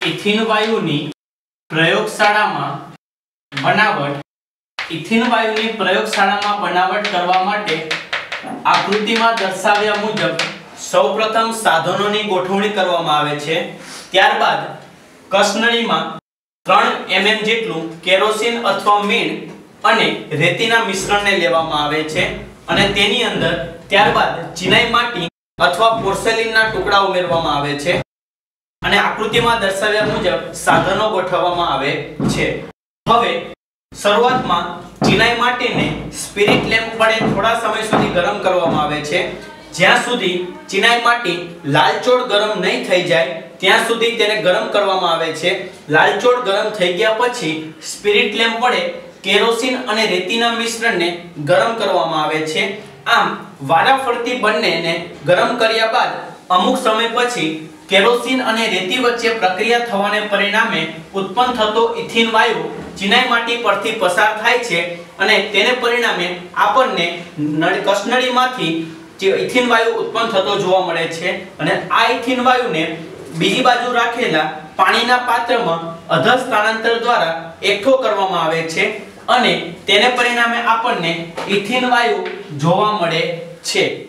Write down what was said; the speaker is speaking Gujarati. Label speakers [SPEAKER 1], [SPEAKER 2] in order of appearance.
[SPEAKER 1] ઇથિન વાયુની પ્રયોગશાળામાં બનાવટ ઇથિન વાયુની પ્રયોગશાળામાં બનાવટ કરવા માટે આકૃતિમાં દર્શાવ્યા મુજબ સૌપ્રથમ સાધનોની ગોઠવણી કરવામાં આવે છે. ત્યારબાદ કસનળીમાં 3 mm જેટલું કેરોસીન અથવા મીણ અને રેતીના મિશ્રણને લેવામાં આવે છે અને તેની અંદર ત્યારબાદ ચિનાઈ માટી અથવા પોર્સેલિનના ટુકડા ઉમેરવામાં આવે છે. અને આકૃતિમાં દર્શાવ્યા મુજબ સાધનો ગોઠવવામાં આવે છે. હવે શરૂઆતમાં ચિનાઈ માટીને સ્પિરિટ લેમ્પ વડે થોડા સમય સુધી ગરમ કરવામાં આવે છે. જ્યાં સુધી ચિનાઈ માટી લાલચોળ ગરમ નહીં થઈ જાય, ત્યાં સુધી તેને ગરમ કરવામાં આવે છે. લાલચોળ ગરમ થઈ ગયા પછી સ્પિરિટ લેમ્પ વડે કેરોસીન અને રેતીના મિશ્રણને ગરમ કરવામાં આવે છે. આમ વારાફરતી બંનેને ગરમ કર્યા બાદ અમુક સમય પછી કેરોસીન અને રેતી વચ્ચે પ્રક્રિયા થવાને પરિણામે ઉત્પન્ન થતો ઇથિન વાયુ ચિનાઈ માટી પરથી પસાર થાય છે અને તેને પરિણામે આપણને નળ- કસનળીમાંથી ઇથિન વાયુ ઉત્પન્ન થતો જોવા મળે છે અને આ ઇથિન વાયુને બીજી બાજુ રાખેલા પાણીના પાત્રમાં અધર સ્થાનાંતર દ્વારા એકઠો કરવામાં આવે છે અને તેને પરિણામે આપણને ઇથિન વાયુ જોવા મળે છે.